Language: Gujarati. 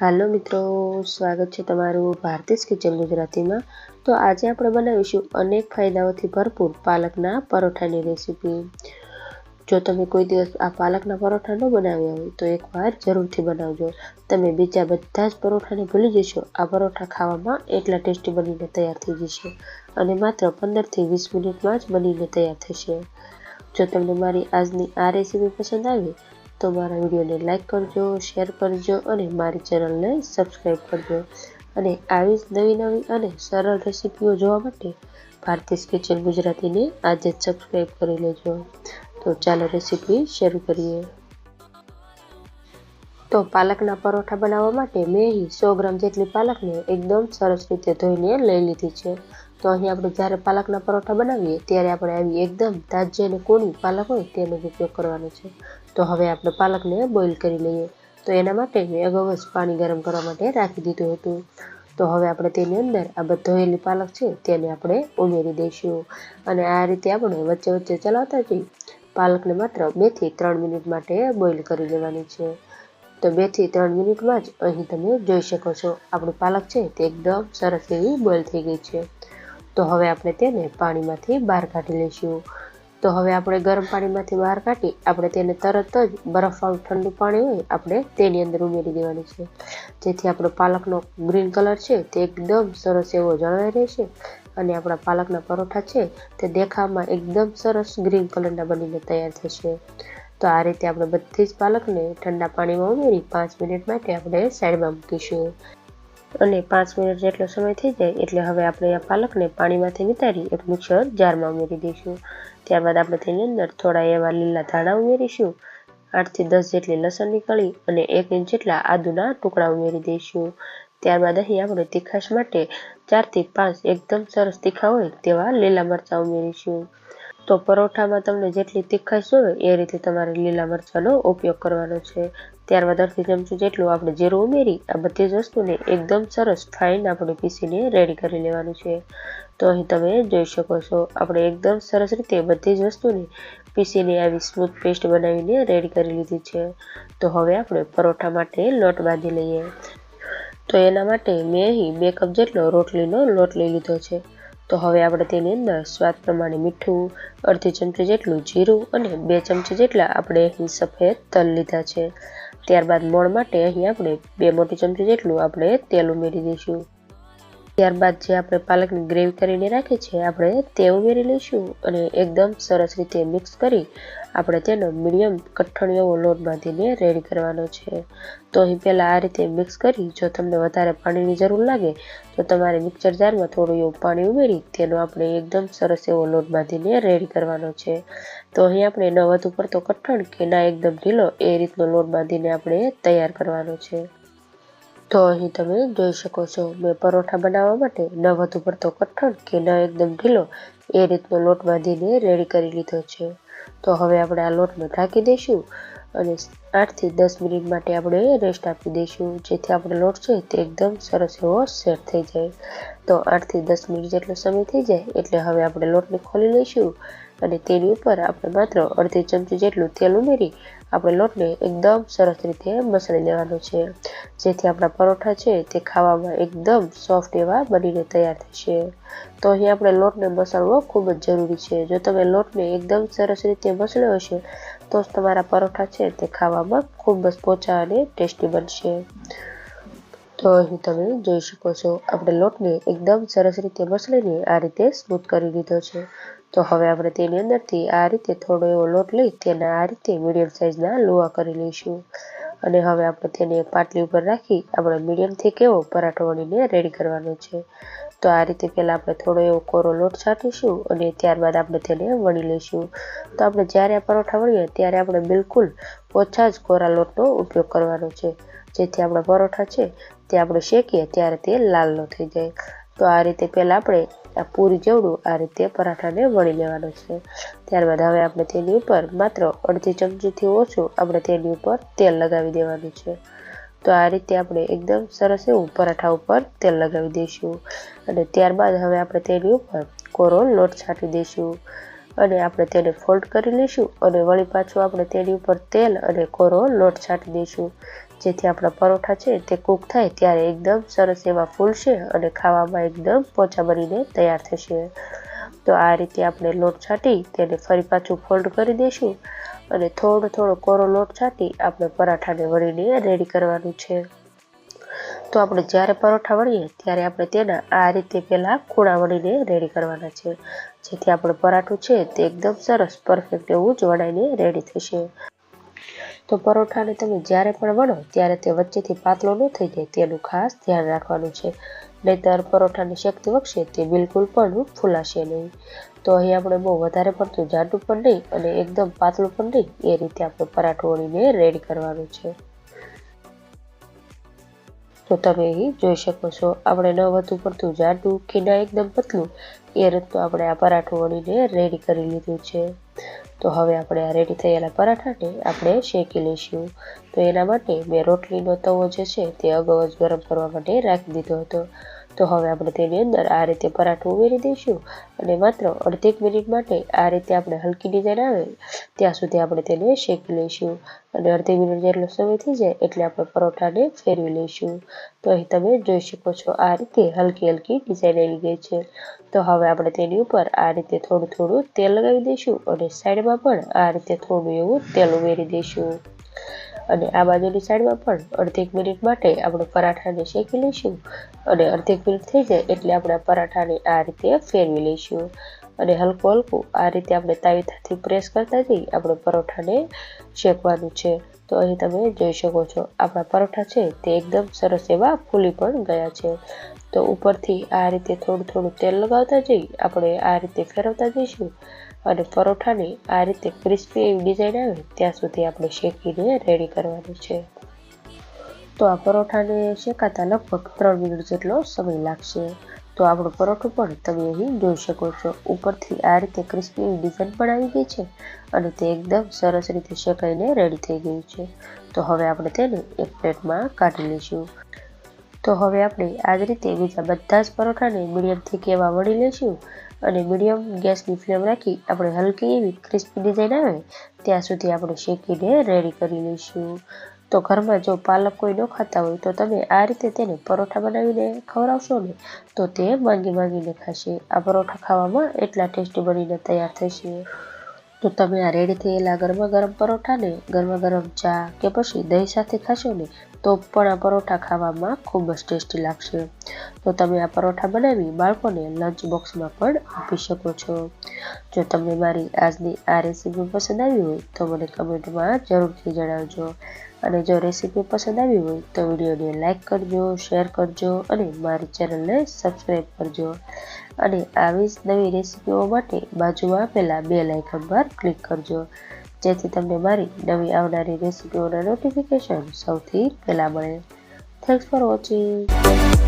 હાલો મિત્રો, સ્વાગત છે તમારું ભારતીસ કિચન ગુજરાતીમાં. તો આજે આપણે બનાવીશું અનેક ફાયદાઓથી ભરપૂર પાલકના પરોઠાની રેસીપી. જો તમે કોઈ દિવસ આ પાલકના પરોઠા ન બનાવ્યા હોય, તો એકવાર જરૂરથી બનાવજો. તમે બીજા બધા જ પરોઠાને ભૂલી જશો. આ પરોઠા ખાવામાં એટલા ટેસ્ટી બનીને તૈયાર થઈ જશે અને માત્ર પંદરથી વીસ મિનિટમાં જ બનીને તૈયાર થશે. જો તમને મારી આજની આ રેસીપી પસંદ આવી તો મારા વિડીયોને લાઇક કરજો શેર કરજો અને મારી ચેનલને સબસ્ક્રાઈબ કરજો. અને આવી જ નવી નવી અને સરળ રેસીપીઓ જોવા માટે ભારતીસ કિચન ગુજરાતીને આજે જ સબસ્ક્રાઈબ કરી લેજો. તો ચાલો રેસીપી શરૂ કરીએ. તો પાલકના પરોઠા બનાવવા માટે મેં અહીં સો ગ્રામ જેટલી પાલકને એકદમ સરસ રીતે ધોઈને લઈ લીધી છે. તો અહીં આપણે જ્યારે પાલકના પરોઠા બનાવીએ, ત્યારે આપણે આવી એકદમ તાજી અને કોણી પાલક હોય તેનો ઉપયોગ કરવાનો છે. તો હવે આપણે પાલકને બોઇલ કરી લઈએ. તો એના માટે મેં અગાઉ જ પાણી ગરમ કરવા માટે રાખી દીધું હતું. તો હવે આપણે તેની અંદર આ બધોયેલી પાલક છે તેને આપણે ઉમેરી દઈશું. અને આ રીતે આપણે વચ્ચે વચ્ચે ચલાવતા જઈ પાલકને માત્ર બેથી ત્રણ મિનિટ માટે બોઇલ કરી લેવાની છે. તો બેથી ત્રણ મિનિટમાં જ અહીં તમે જોઈ શકો છો, આપણી પાલક છે તે એકદમ સરસ એવી બોઇલ થઈ ગઈ છે. તો હવે આપણે તેને પાણીમાંથી બહાર કાઢી લઈશું. તો હવે આપણે ગરમ પાણીમાંથી બહાર કાઢી આપણે તેને તરત જ બરફવાળું ઠંડુ પાણી હોય આપણે તેની અંદર ઉમેરી દેવાની છે. જેથી આપણો પાલકનો ગ્રીન કલર છે તે એકદમ સરસ એવો જળવાઈ રહેશે અને આપણા પાલકના પરોઠા છે તે દેખાવમાં એકદમ સરસ ગ્રીન કલરના બનીને તૈયાર થશે. તો આ રીતે આપણે બધી જ પાલકને ઠંડા પાણીમાં ઉમેરી પાંચ મિનિટ માટે આપણે સાઈડમાં મૂકીશું. અને પાંચ મિનિટ જેટલો સમય થઈ જાય એટલે હવે આપણે આ પાલકને પાણીમાંથી નિતારી એક મિક્સર જારમાં ઉમેરી દઈશું. ત્યારબાદ આપણે તેની અંદર થોડા એવા લીલા ધાણા ઉમેરીશું. આઠથી દસ જેટલી લસણની કળી અને એક ઇંચ જેટલા આદુના ટુકડા ઉમેરી દઈશું. ત્યારબાદ અહીં આપણે તીખાશ માટે ચારથી પાંચ એકદમ સરસ તીખા હોય તેવા લીલા મરચાં ઉમેરીશું. તો પરોઠામાં તમને જેટલી તીખાશ હોય એ રીતે તમારે લીલા મરચાંનો ઉપયોગ કરવાનો છે. ત્યારબાદ અડધી ચમચી જેટલું આપણે જીરું ઉમેરી આ બધી જ વસ્તુને એકદમ સરસ ફાઇન આપણે પીસીને રેડી કરી લેવાનું છે. તો અહીં તમે જોઈ શકો છો, આપણે એકદમ સરસ રીતે બધી જ વસ્તુને પીસીને આવી સ્મૂથ પેસ્ટ બનાવીને રેડી કરી લીધી છે. તો હવે આપણે પરોઠા માટે લોટ બાંધી લઈએ. તો એના માટે મેં અહીં બે કપ જેટલો રોટલીનો લોટ લઈ લીધો છે. તો હવે આપણે તેની અંદર સ્વાદ પ્રમાણે મીઠું, અડધી ચમચી જેટલું જીરું અને બે ચમચી જેટલા આપણે અહીં સફેદ તલ લીધા છે. ત્યારબાદ મોણ માટે અહીં આપણે બે મોટી ચમચી જેટલું આપણે તેલ ઉમેરી દઈશું. ત્યારબાદ જે આપણે પાલકની ગ્રેવી કરીને રાખી છે, આપણે તે ઉમેરી લઈશું અને એકદમ સરસ રીતે મિક્સ કરી આપણે તેનો મીડિયમ કઠણ એવો લોટ બાંધીને રેડી કરવાનો છે. તો અહીં પહેલાં આ રીતે મિક્સ કરી, જો તમને વધારે પાણીની જરૂર લાગે, તો તમારે મિક્સર જારમાં થોડું એવું પાણી ઉમેરી તેનો આપણે એકદમ સરસ એવો લોટ બાંધીને રેડી કરવાનો છે. તો અહીં આપણે ન વધુ પડતો કઠણ કે ના એકદમ ઢીલો એ રીતનો લોટ બાંધીને આપણે તૈયાર કરવાનો છે. તો અહીં તમે જોઈ શકો છો મેં પરોઠા બનાવવા માટે. ન વધુ પડતો કઠણ કે ન એકદમ ઢીલો એ રીતનો લોટ બાંધીને રેડી કરી લીધો છે. તો હવે આપણે આ લોટને ઢાંકી દઈશું અને આઠથી દસ મિનિટ માટે આપણે રેસ્ટ આપી દઈશું, જેથી આપણે લોટ છે તે એકદમ સરસ એવો સેટ થઈ જાય. તો આઠથી દસ મિનિટ જેટલો સમય થઈ જાય એટલે હવે આપણે લોટને ખોલી લઈશું અને તેની ઉપર આપણે માત્ર અડધી ચમચી જેટલું તેલ ઉમેરી આપણે લોટને એકદમ સરસ રીતે મસળી લેવાનો છે. જેથી આપણા પરોઠા છે તે ખાવામાં એકદમ સોફ્ટ એવા બનીને તૈયાર થશે. તો અહીં આપણે લોટને મસળવો ખૂબ જ જરૂરી છે. જો તમે લોટને એકદમ સરસ રીતે મસળ્યો હશે, તો જ તમારા પરોઠા છે તે ખાવામાં ખૂબ જ પોચા અને ટેસ્ટી બનશે. તો અહીં તમે જોઈ શકો છો, આપણે લોટને એકદમ સરસ રીતે મસળીને આ રીતે સ્મૂથ કરી દીધો છે. તો હવે આપણે તેની અંદરથી આ રીતે થોડો એવો લોટ લઈ તેના આ રીતે મીડિયમ સાઇઝના લોવા કરી લઈશું. અને હવે આપણે તેને પાટલી ઉપર રાખી આપણે મીડિયમથી કેવો પરાઠો વણીને રેડી કરવાનો છે. તો આ રીતે પહેલાં આપણે થોડો એવો કોરો લોટ છાંટીશું અને ત્યારબાદ આપણે તેને વણી લઈશું. તો આપણે જ્યારે આ પરોઠા વણીએ ત્યારે આપણે બિલકુલ ઓછા જ કોરા લોટનો ઉપયોગ કરવાનો છે. જેથી આપણા પરોઠા છે તે આપણે શેકીએ ત્યારે તે લાલ થઈ જાય. તો આ રીતે પહેલાં આપણે આ પૂરી જેવડું આ રીતે પરાઠાને વણી લેવાનો છે. ત્યારબાદ હવે આપણે તેની ઉપર માત્ર અડધી ચમચીથી ઓછું આપણે તેની ઉપર તેલ લગાવી દેવાનું છે. તો આ રીતે આપણે એકદમ સરસ એવું પરાઠા ઉપર તેલ લગાવી દઈશું. અને ત્યારબાદ હવે આપણે તેની ઉપર કોરો લોટ છાંટી દઈશું. અને આપણે તેને ફોલ્ડ કરી લઈશું અને વળી પાછું આપણે તેની ઉપર તેલ અને કોરો લોટ છાંટી દઈશું. જેથી આપણા પરોઠા છે તે કૂક થાય ત્યારે એકદમ સરસ એવા ફૂલશે અને ખાવામાં એકદમ પોચા બનીને તૈયાર થશે. તો આ રીતે આપણે લોટ છાંટી તેને ફરી પાછું ફોલ્ડ કરી દઈશું અને થોડો થોડો કોરો લોટ છાંટી આપણે પરાઠાને વળીને રેડી કરવાનું છે. તો આપણે જ્યારે પરોઠા વળીએ ત્યારે આપણે તેના આ રીતે પહેલાં ખૂણા વળીને રેડી કરવાના છે. જેથી આપણું પરાઠું છે તે એકદમ સરસ પરફેક્ટ એવું જ વણાઈને રેડી થશે. તો પરોઠાને તમે જ્યારે પણ વણો, ત્યારે તે વચ્ચેથી પાતળો ન થઈ જાય તેનું ખાસ ધ્યાન રાખવાનું છે. નહીંતર પરોઠાની શક્તિ વખશે તે બિલકુલ પણ ફૂલાશે નહીં. તો અહીં આપણે બહુ વધારે પડતું જાડું પણ નહીં અને એકદમ પાતળું પણ નહીં, એ રીતે આપણે પરાઠું વળીને રેડી કરવાનું છે. તો તમે અહીં જોઈ શકો છો. આપણે ન વધુ પડતું જાડું કે ના એકદમ પતલું, એ રીતનું આપણે આ પરાઠું વળીને રેડી કરી લીધું છે. તો હવે આપણે આ રેડી થયેલા પરાઠાને આપણે શેકી લઈશું. તો એના માટે મેં રોટલીનો તવો જે છે તે અગાઉ જ ગરમ કરવા માટે રાખી દીધો હતો. તો હવે આપણે તેની અંદર આ રીતે પરાઠું ઉમેરી દઈશું અને માત્ર અડધેક મિનિટ માટે આ રીતે આપણે હલકી ડિઝાઇન આવે ત્યાં સુધી આપણે તેને શેકી લઈશું અને અડધી મિનિટ જેટલો સમય થઈ જાય એટલે આપણે પરોઠાને ફેરવી લઈશું. તો અહીં તમે જોઈ શકો છો આ રીતે હલકી હલકી ડિઝાઇન આવી ગઈ છે. તો હવે આપણે તેની ઉપર આ રીતે થોડું થોડું તેલ લગાવી દઈશું અને સાઈડમાં પણ આ રીતે થોડું એવું તેલ ઉમેરી દઈશું. અને આ બાજુની સાઈડમાં પણ અડધેક મિનિટ માટે આપણે પરાઠાને શેકી લઈશું અને અડધેક મિનિટ થઈ જાય એટલે આપણે પરાઠાને આ રીતે ફેરવી લઈશું. અને હલકું હલકું આ રીતે આપણે તાવીથાથી પ્રેસ કરતા જઈ આપણે પરોઠાને શેકવાનું છે. તો અહીં તમે જોઈ શકો છો, આપણા પરોઠા છે તે એકદમ સરસ એવા ફૂલી પણ ગયા છે. તો ઉપરથી આ રીતે થોડું થોડું તેલ લગાવતા જઈ, આપણે આ રીતે ફેરવતા જઈશું અને પરોઠાની આ રીતે ક્રિસ્પી એવી ડિઝાઇન આવે ત્યાં સુધી આપણે શેકીને રેડી કરવાનું છે. તો આ પરોઠાને શેકાતા લગભગ ત્રણ મિનિટ જેટલો સમય લાગશે. તો આપણો પરોઠો પણ તમે અહીં જોઈ શકો છો. ઉપરથી આ રીતે ક્રિસ્પી ડિઝાઇન પણ આવી ગઈ છે અને તે એકદમ સરસ રીતે શેકાઈને રેડી થઈ ગયું છે. તો હવે આપણે તેને એક પ્લેટમાં કાઢી લઈશું. તો હવે આપણે આ જ રીતે બીજા બધા જ પરોઠાને મીડિયમથી કેવા વળી લઈશું અને મીડિયમ ગેસની ફ્લેમ રાખી આપણે હલકી એવી ક્રિસ્પી ડિઝાઇન આવે ત્યાં સુધી આપણે શેકીને રેડી કરી લઈશું. તો ઘરમાં જો પાલક કોઈ ન ખાતા હોય તો તમે આ રીતે તેને પરોઠા બનાવીને ખવડાવશો ને, તો તે માંગી માંગીને ખાશે. આ પરોઠા ખાવામાં એટલા ટેસ્ટી બનીને તૈયાર થશે. તો તમે આ રેડી થયેલા ગરમા ગરમ પરોઠાને ગરમા ગરમ ચા કે પછી દહીં સાથે ખાશો ને તો પણ આ પરોઠા ખાવામાં ખૂબ જ ટેસ્ટી લાગશે. તો તમે આ પરોઠા બનાવી બાળકોને લંચ બોક્સમાં પણ આપી શકો છો. જો તમને મારી આજની આ રેસીપી પસંદ આવી હોય તો મને કમેન્ટમાં જરૂરથી જણાવજો. અને જો રેસીપી પસંદ આવી હોય તો વિડીયોને લાઇક કરજો શેર કરજો અને મારી ચેનલને સબસ્ક્રાઈબ કરજો. અને આવી જ નવી રેસીપીઓ માટે બાજુમાં આપેલા બે લાઇકન પર ક્લિક કરજો. જેથી તમને મારી નવી આવનારી રેસીપીઓના નોટિફિકેશન સૌથી પહેલાં મળે. Thanks for watching